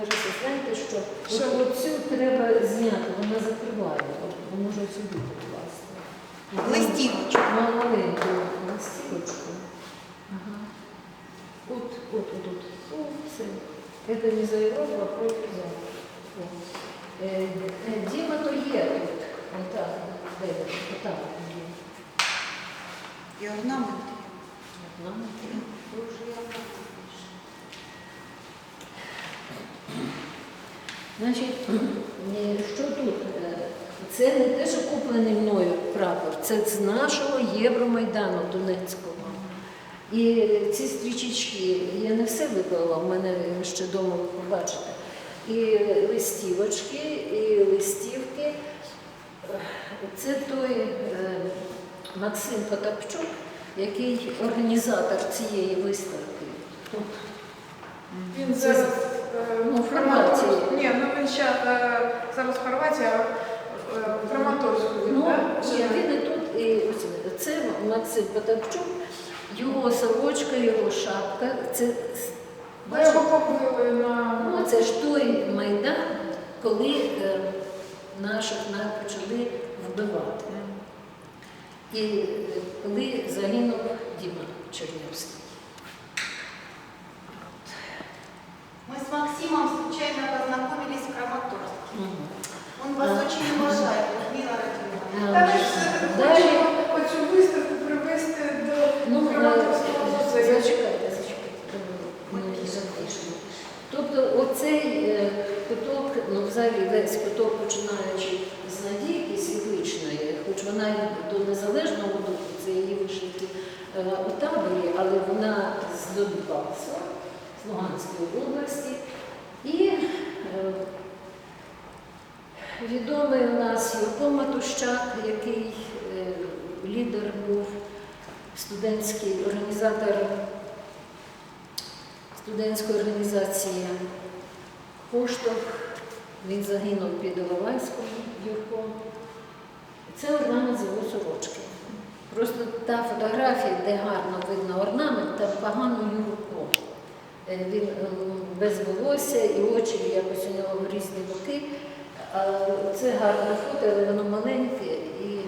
Ви ж знаєте, що оцю треба зняти, вона закриває, от може сюди покласти. Листівочку. Маленьку листівочку. Ага. От, от, от, от. О, все. Это не за Європу, а проти е, Діма то є тут. Отак, де, отак. є. І орнаменти. Нам дуже явно. Значить, е, що тут? Е, Це не те, що куплений мною прапор, це з нашого Євромайдану Донецького. І ці стрічечки, я не все виклала, в мене ще вдома ви побачите. І листівочки, і листівки. Це той е, Максим Потапчук, який організатор цієї виставки. Він зараз ну, в в Хорватії. Ні, ну він ще е, зараз а е, в Краматорську Ну, він і тут, і це Максим Потапчук, його сорочка, його шапка. Це, його побили на... ну, це ж той майдан, коли е, наших нас почали вбивати. І е, коли загинув Діма Чернявський. Мы с Максимом случайно познакомились в Краматорске. Мгм. Он вас А. очень уважает, Людмила Радимовна. Ми ж все-таки Далі. виставку привести до Ну, Краматорського е, музею. зачекайте, зачекайте. Ми запишемо. Тобто оцей е, куток, ну взагалі весь куток, починаючи з Надійки Світличної, хоч вона до незалежного духу, це її вишивки е, у таборі, але вона з Донбасу, з Луганської області. І е, відомий у нас Юрко Матущак, який е, лідер був студентський організатор студентської організації Поштовх. Він загинув під Іловайськом Юрко. Це орнамент його сорочки. Просто та фотографія, де гарно видно орнамент, там погано Юрко. Е, Він ем, без волосся і очі якось у нього в різні боки. Це гарне фото, але воно маленьке. І,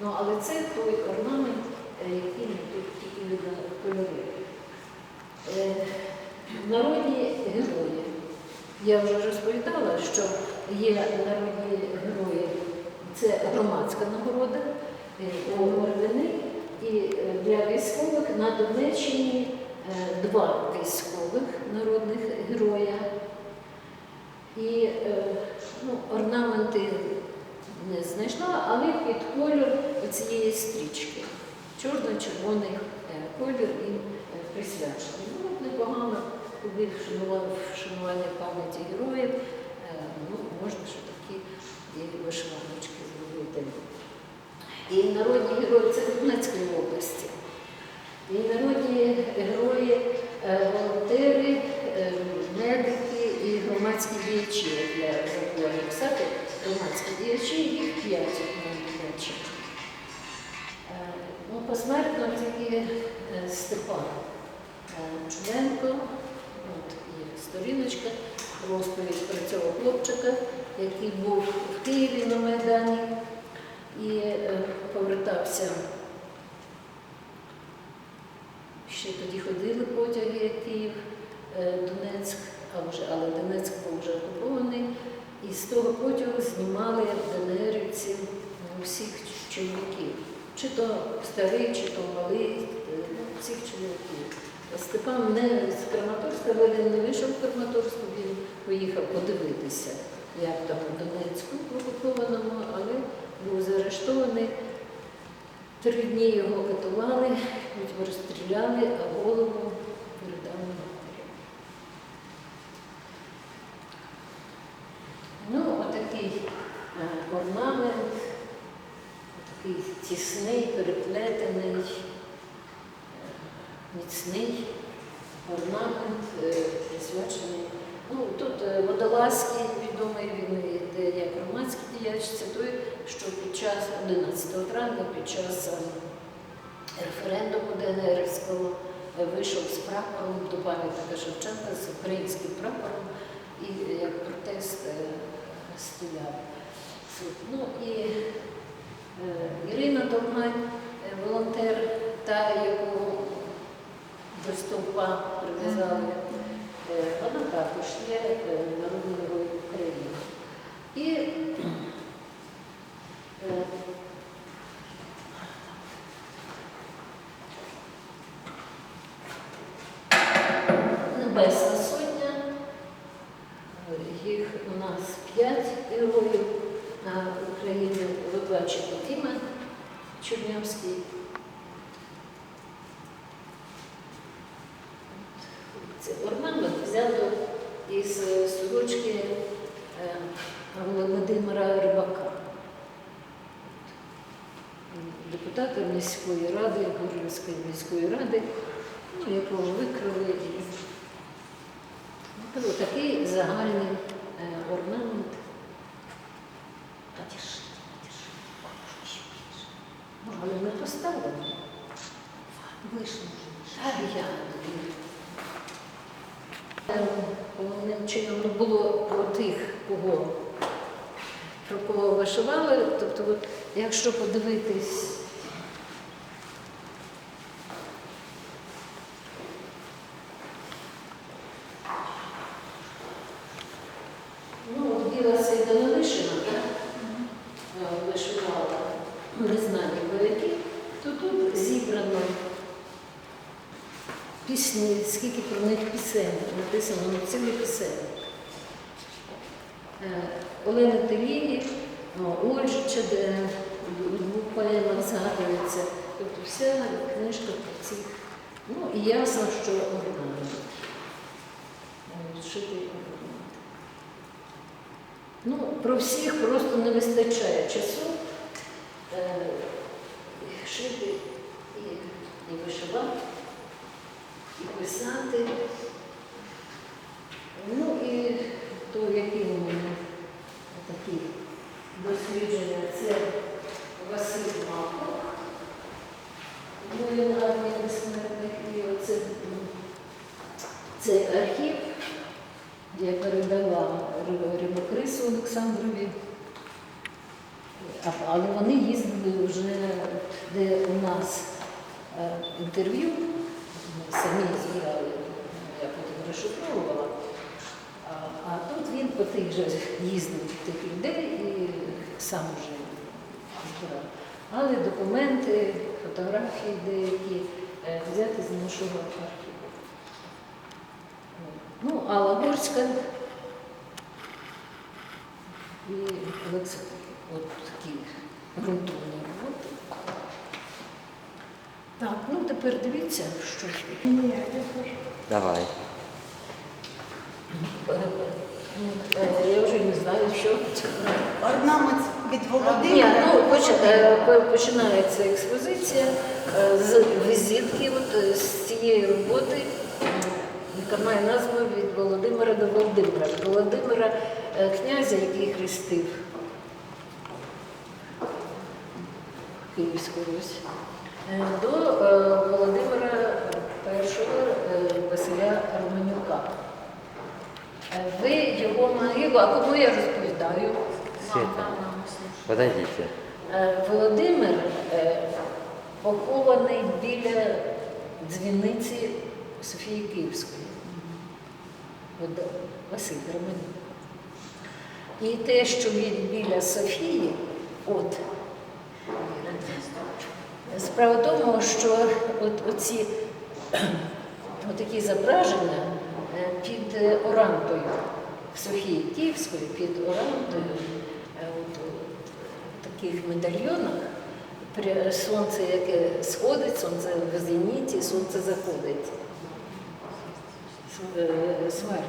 ну, але це той орнамент, е, який тільки кольори. Е, Народні герої. Я вже розповідала, що є народні герої, це громадська нагорода е, ордени. І е, для військових на Донеччині е, два військових народних героя. І е, ну, орнаменти не знайшла, але під колір цієї стрічки. Чорно-червоний е, колір і е, присвячений. Ну, непогано, коли вшанування пам'яті героїв, е, ну, можна ще такі і вишиваночки зробити. І народні герої це Донецької області. І народні герої, е, волонтери, е, медики і громадські діячі. Я забула написати громадські діячі, їх п'ять діячів. Е, Ну, посмертно тільки е, Степан Чуленко, от є сторіночка, розповідь про цього хлопчика, який був в Києві на Майдані і повертався. Ще тоді ходили потяги Київ, е, Донецьк, а вже, але Донецьк був вже окупований. І з того потягу знімали ДНРівців всіх чоловіків. Чи то старий, чи то малий, е, всіх чоловіків. Степан не з Краматорська, але він не вийшов в Краматорську, він поїхав подивитися, як там у Донецьку окупованому, але був заарештований. Три дні його катували, потім розстріляли, а голову передали матері. Ну, отакий е, орнамент, такий тісний, переплетений, е, міцний орнамент, е, присвячений. Ну, тут Водолазький відомий він йде як громадський діяч, це той, що під час 11 травня, під час е, референдуму ДНРівського е, вийшов з прапором до пам'ятника Шевченка з українським прапором стояли. Ну і е, Ірина Довгань, е, волонтер, та, яку до стовпа прив'язали, е, вона також є е, народною України. І е, Небесна Сотня, е, їх у нас п'ять героїв на Україні. Ви бачите Тіма Чорнявський. Це орнамент взято із сорочки е, Володимира Рибака, депутата міської ради, Горлівської міської ради, ну, якого викрили. Ну, такий загальний е, орнамент. Подержи, подержи. Але не поставлено. Вышли. Так, я. Е, Головним чином було про тих, кого, про кого вишивали. Тобто, якщо подивитись, ну, от Біла Сейдалишина, так? Е, вишивала незнані вояки, то тут зібрано пісні, скільки про них пісень, написано на цілі пісень. Е, Олена Телігі, Ольжича, де в двох поемах згадується. Тобто вся книжка про цих. Ну і ясно, що орнамент. Е, Шитий орнамент. Ну, про всіх просто не вистачає часу е, шити і, і вишивати, і писати. Ну і то, які у мене такі дослідження, це Василь Махов, воїн армії безсмертних, і оце м, цей архів я передала Ри- Рибокрису Олександрові. А- Але вони їздили вже, де у нас е, інтерв'ю, ми самі збирали, я потім розшифровувала. А, а тут він по тих же їздив тих людей і сам вже збирав. Але документи, фотографії деякі е, взяти з нашого архіву. Ну, Алла Горська і Олекса от такі ґрунтовні роботи. Так, ну тепер дивіться, що ж. Ні, я теж. Давай. Е, е, Я вже не знаю, що це. Орнамент від Ні, ну, поч- е, починається експозиція е, з візитки от, е, з цієї роботи, яка має назву від Володимира до Володимира. Володимира князя, який хрестив Київську Русь, до Володимира І Василя Романюка. Ви його могилу, а кому я розповідаю? Света. Подойдите. Е, Володимир е, похований біля дзвіниці Софії Київської. Василь Романюк. І те, що він біля Софії, от справа в тому, що от оці такі зображення е, під орантою Софії Київської, під орантою, таких медальйонах, сонце, яке сходить, сонце в зеніті, сонце заходить. Смерть.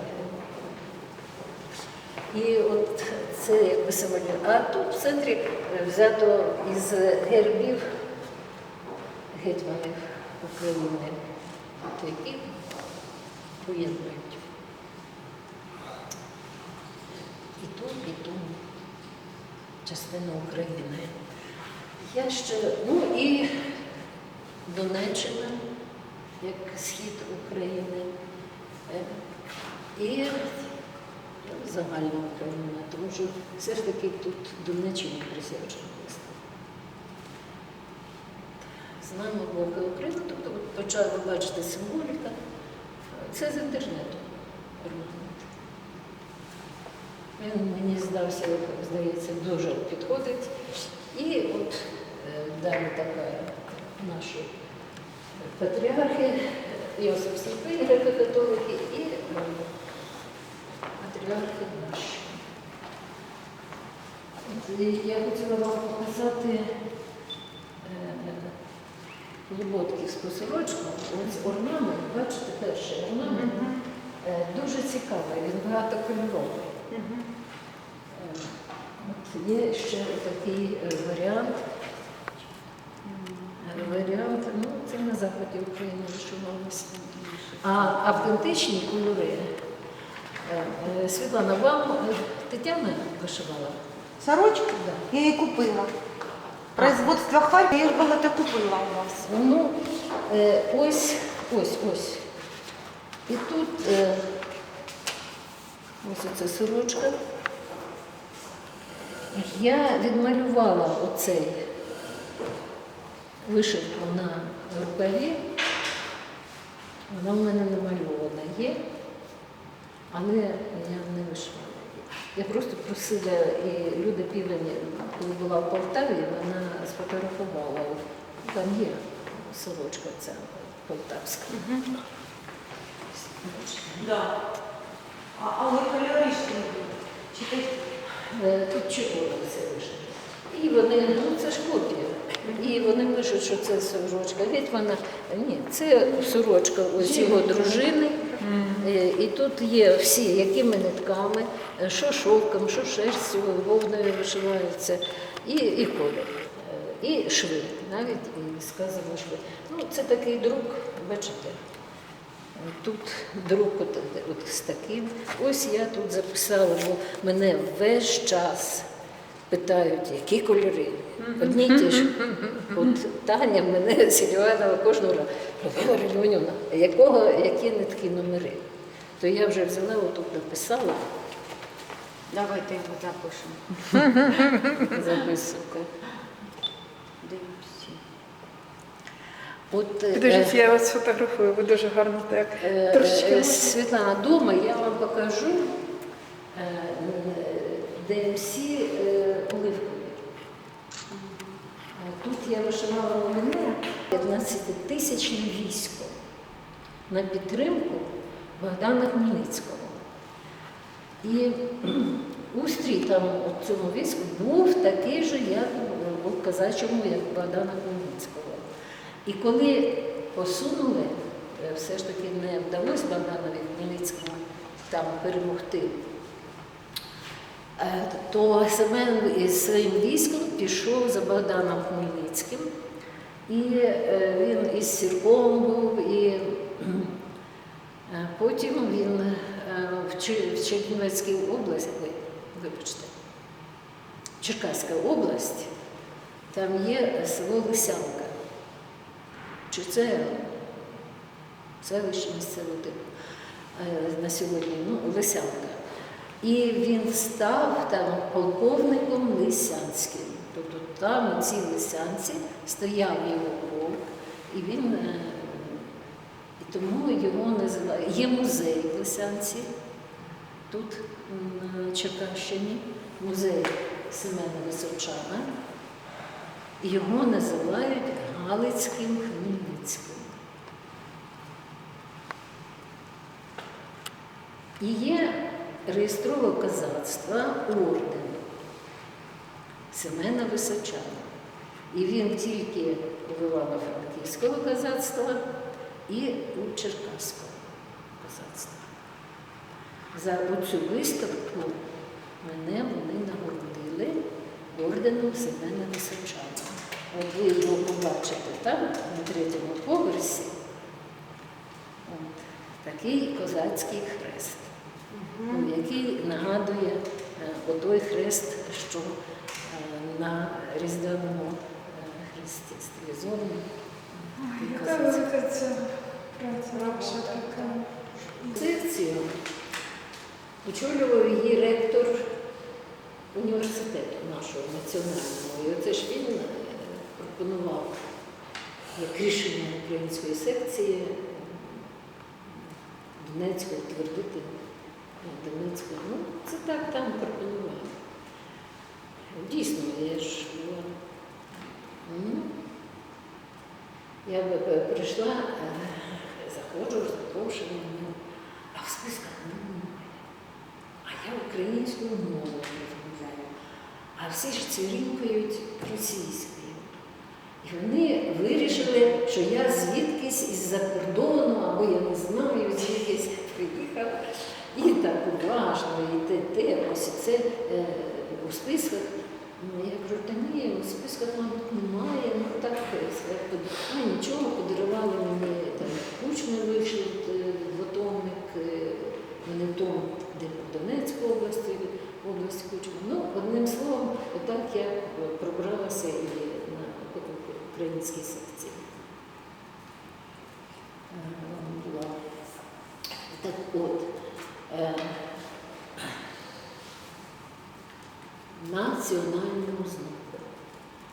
І от це якби символі. А тут в центрі е, взято із гербів гетьманів України, які поєднують. І ту, і ту частину України. Я ще, ну і Донеччина, як схід України. Е, І загальна Україна, тому що все ж таки тут Донеччині присвячено виставка. Знаємо Бога України, тобто от почали бачити символіка. Це з інтернету. Він мені здався, здається, дуже підходить. І от е, далі така наші патріархи, Йосиф Сліпий, греко-католики і е, патріархи наші. От, і я хотіла вам показати е, Лоботківську сорочку. Ось орнамент, бачите, перший орнамент. Дуже цікавий, він багатокольоровий. Е, От є ще такий е, варіант. Е, Варіант, ну, це на заході України вишивалося. А автентичні кольори. Світлана, вам Тетяна вишивала? Сорочку? Да. Я її купила. Производство Харкова, я ж багато купила у вас. Ну, ось, ось, ось. І тут ось оця сорочка. Я відмалювала оцей вишивку на рукаві. Вона в мене намальована є, але я не вишивала. Я просто просила, і Люда Півень, коли була в Полтаві, вона сфотографувала. Там є сорочка ця полтавська. Да. А, але кольори ж не. Чи Тут червоно все вишито. І вони, ну це ж копія. І вони пишуть, що це сорочка Гетьмана. Ні, це сорочка ось його дружини. Е, І тут є всі, якими нитками, е, що шовком, що шерстю, вовною вишиваються, і, і колір, е, і шви, навіть і сказано шви. Ну, це такий друк, бачите. Тут друг от, от з таким. Ось я тут записала, бо мене весь час питають, які кольори. Одні ті ж. От Таня мене Сільванова кожного разу. Якого, які нитки номери? То я вже взяла, отут написала, Давайте його запишемо. записуйте. От, е, Підождіть, я вас сфотографую, ви дуже гарно так. Е, Трошечки е. Світлана, дома я вам покажу е, ДМС е, оливкові. Е, Тут я вишивала у мене 15 тисячне військо на підтримку Богдана Хмельницького. І устрій там у цьому війську був такий же, як у казачому, як Богдана Хмельницького. І коли посунули, е, все ж таки не вдалося Богданові Хмельницькому там перемогти, е, то Семен із своїм військом пішов за Богданом Хмельницьким. І е, він із Сірком був, і потім він в Чернівецькій області, вибачте, Черкаська область, там є село Лисянка. Чи це селище місцевого типу е, на сьогодні, ну, Лисянка. І він став там полковником Лисянським. Тобто там у цій Лисянці стояв його полк, і він е, і тому його називають. Є музей в Лисянці, тут на Черкащині, музей Семена Височана. Його називають Галицьким Хмельницьким. І є реєстрове козацтва орден Семена Височана. І він тільки у Івано-Франківського козацтва і у Черкаського козацтва. За оцю виставку мене вони нагородили орденом Семена Височана. От ви його побачите там, на третьому поверсі. От, такий козацький хрест, ну, який нагадує е, отой хрест, що е, на Різдвяному е, хресті стилізований. Яка велика ця праця. Секцію Очолював її ректор університету нашого національного. І оце ж він пропонував як рішення української секції Донецьку утвердити е, Донецьку. Ну, це так там пропонував. Дійсно, я ж була. Ну, я б прийшла, е, заходжу з запрошенням, ну, а в списках ну. А я українською мовою розмовляю. А всі ж цвірінькають російською. І вони вирішили, що я звідкись із-за кордону, або я не знаю, звідкись приїхала. І так уважно, і те, те, ось це е, у списках. Ну, Я кажу, та ні, у списках, мабуть, немає. Ну так, е, а нічого, подарували мені там кучми вийшли двотомник, е, мене в тому, де в Донецькій області, область кучми. Ну, одним словом, отак я е, пробралася і українській секції. Е, була. Так от. е, національному знаку.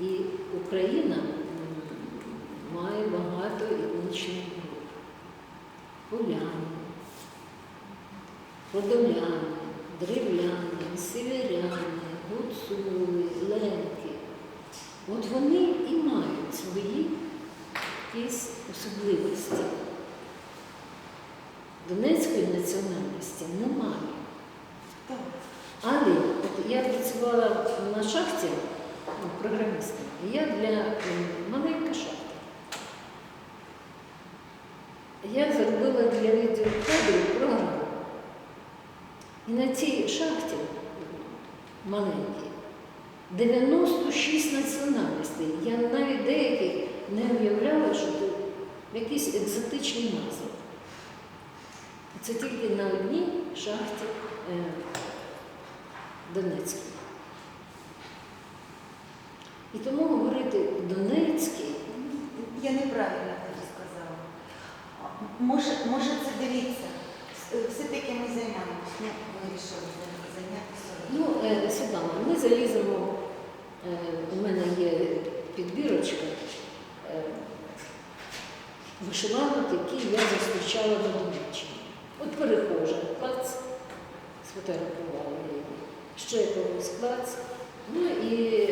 І Україна має багато етнічних груп. Поляни, подоляни, древляни, северяни, гуцули, ленки. От вони і мають свої якісь особливості. Донецької національності немає. Так. Але от я працювала на шахті ну, програмістом, і я для м, маленька шахта. Я зробила для відеокадрів програму. І на цій шахті маленькій 96 національностей. Я навіть деяких не уявляла, що це якісь екзотичні назви. Це тільки на одній шахті е, Донецькій. І тому говорити Донецький, Я неправильно тоді сказала. Може, може це дивіться. Все-таки ми займаємося. Ну, вирішили зайнятися. ну, е, Світлана, ми заліземо, е, у мене є підбірочка е, вишиванок, які я зустрічала на Донеччині. От перехожа, клац, сфотографувала її. Ще якогось клац. Ну і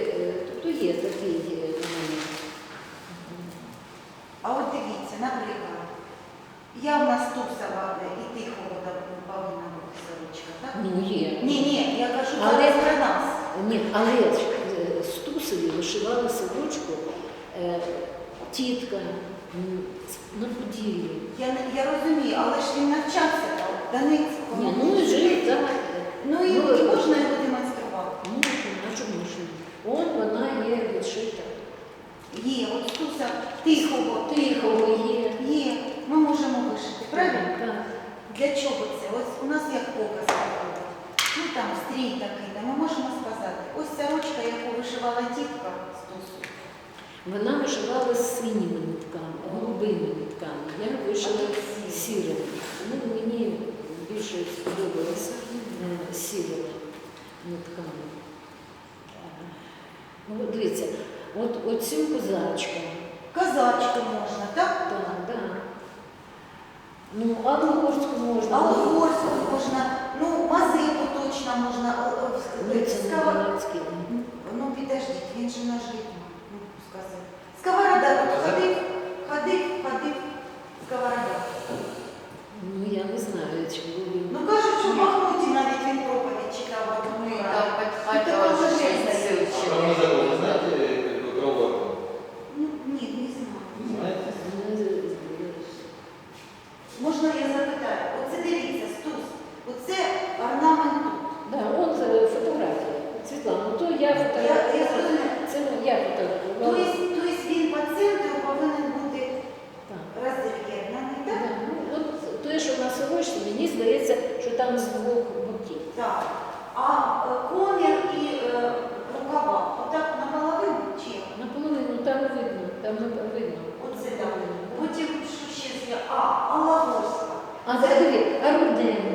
тобто є такий у мене. А от дивіться, наприклад, я в нас Тусова і Тихого повинна бути сорочка, так? Ну, є. Ні, ні, я кажу Але- про нас. Ні, але ж, е, Стусові вишивала сорочку е, тітка з- на Поділлі. Я, я розумію, але ж він навчався там, Донецькому. Ні, ну і жив так. Ну і, Ну, і можна його демонструвати. Ну, а чому ж ні? Он вона є відшита. Є, от Туса Тихого. Тихого є. Є, ми можемо вишити, правильно? Так. Для чого це? Ось у нас як показ. Ну там стрій такий, де ми можемо сказати, ось сорочка, яку вишивала тітка з Тусу. Вона вишивала з синіми нитками, голубими нитками. Я вишила сірими. Ну, мені більше сподобалося е, сірими нитками. Ну, от дивіться, от оцю козачку. Казачку можна, так? Так, так. Ну, Адлогорську можна. Алгорську можна, ну мазику точно можна. Ну, Донецький. Ну підождіть, він же наш ритм, ну сказав. Сковорода, от ходив, ходив, ходив, сковорода. Ну, я не знаю, чи були. Ну кажуть, мені здається, що там з двох боків. Так. А е, колір і е, рукава, отак наполовину чи? Наполовину, там видно, там видно. Оце там. Потім що ще є? А, а лавоска. А це диви, рудень.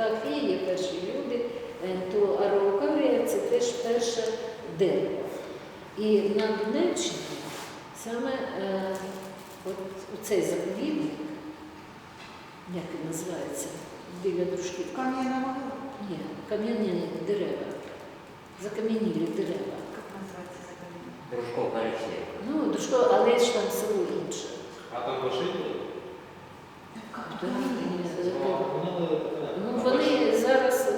Птахи, є перші люди, е, то араукарія це теж перше дерево. І на Донеччині саме е, от цей заповідник, як він називається, біля дружківки. Кам'яна могила. Ні, кам'яні дерева, закам'янілі дерева. Як називається закам'яна? Дружков Алексей. Ну, дружко, але ж там село інше. А там машини? Ну, вони зараз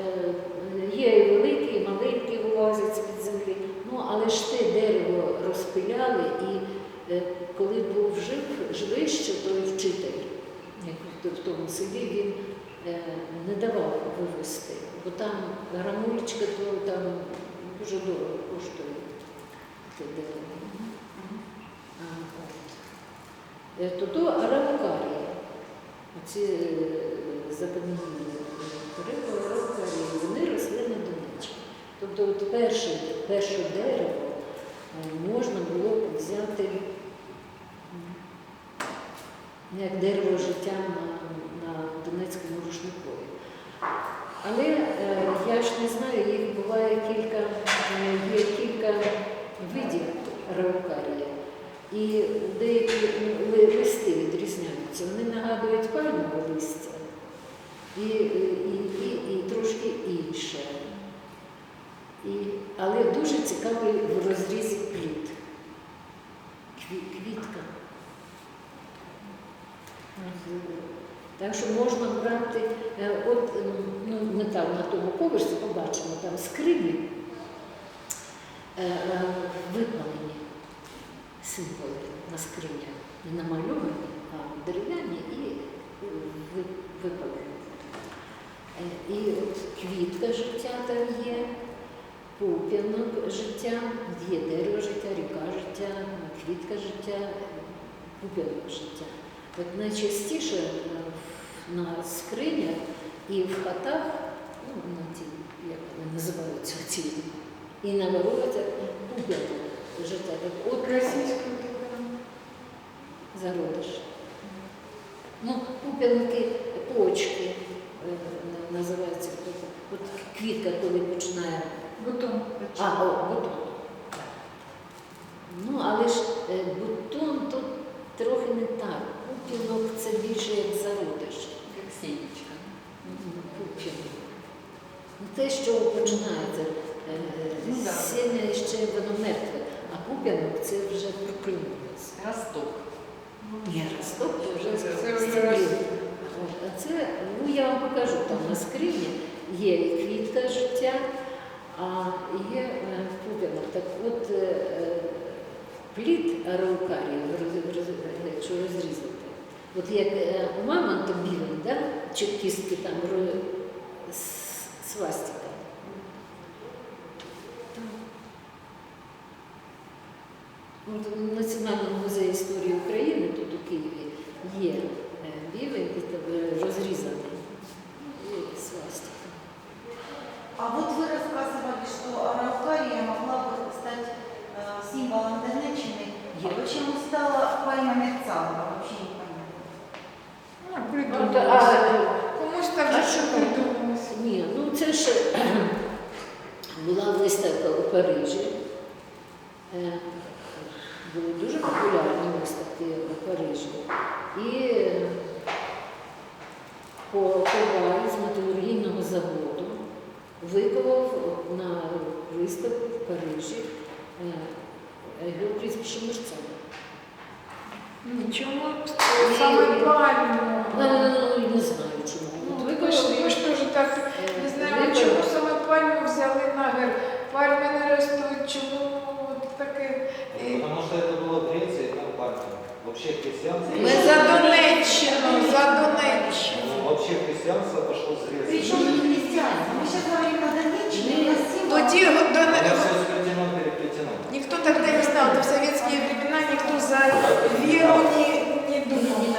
е, є і великі, і маленькі вилазять з-під землі. Ну, але ж те дерево розпиляли, і е, коли був жив, живий ще той вчитель, як в- тому селі, він е, не давав вивезти, бо там грамулечка, то там дуже дорого коштує те дерево. А, от. Оці е, дерева араукарії, вони росли на Донеччині. Тобто от перше, перше дерево е, можна було б взяти як дерево життя на, на Донецькому рушникові. Але е, я ж не знаю, їх буває кілька, е, є кілька видів араукарія. І деякі листи відрізняються. Вони нагадують пальмове листя і, і, і, і трошки інше. І, але дуже цікавий в розрізі плід. Кві, квітка. Так що можна брати, е, от ем, ну, ми там на тому поверсі побачимо, там скрині е, е, випалені символи на скринях. Не намальовані, а дерев'яні і е, випалені. І от квітка життя там є, пуп'янок життя, є дерево життя, ріка життя, квітка життя, пуп'янок життя. От найчастіше е, на скринях і в хатах, ну, на ті, як вони називаються ці, і на воротах пуп'янок життя. Так, от Російською зародиш. Ну, пуп'янки, почки е, на- називаються. От квітка, коли починає. Бутон. А, о, бутон. Ну, але ж е, бутон тут трохи не так. Пуп'янок це більше як зародиш. Как семечко. Мгм, Пуп'янок. Ну, те, що починається. Ну, да. Сім'я ще воно мертве, а пуп'янок це вже прокинулося. Росток. Ні, росток це вже стеблі. А це, ну я вам покажу, там на скрині є і квітка життя, а є е. Так от е, плід араукарії, якщо розрізати, от як е, у мамонта білий, да? чи кістки там ро- с- свастика. От в Національному музеї історії України тут у Києві є е, бівень і там, е, розрізаний і свастика. А вот вы рассказывали, что Араукария могла бы стать э, символом Донеччины. А Е. почему стала пальма мерцала? Вообще непонятно. Ну, Ну, придумали. та- а, Комусь там а же що що там? придумалося. Ні, ну це ж була виставка у Парижі. Популярні виставки у Парижі. І е, по Коваль з металургійного заводу виковав на виставку в Парижі е, його прізвище Мерцан. Чому саме пальму? Ну, не знаю чому. Ну, ви ж ви ж теж так е, не знаю, чому саме пальму взяли на гер. Пальми не ростуть, чому таке. І Потому что это Вообще. Мы за Донеччину, за Донеччину. Вообще христианство пошло с Греции. Причем не христианство. Мы сейчас говорим о Донеччине, о Тоді Никто тогда не знал, в советские времена никто за веру не, не думал.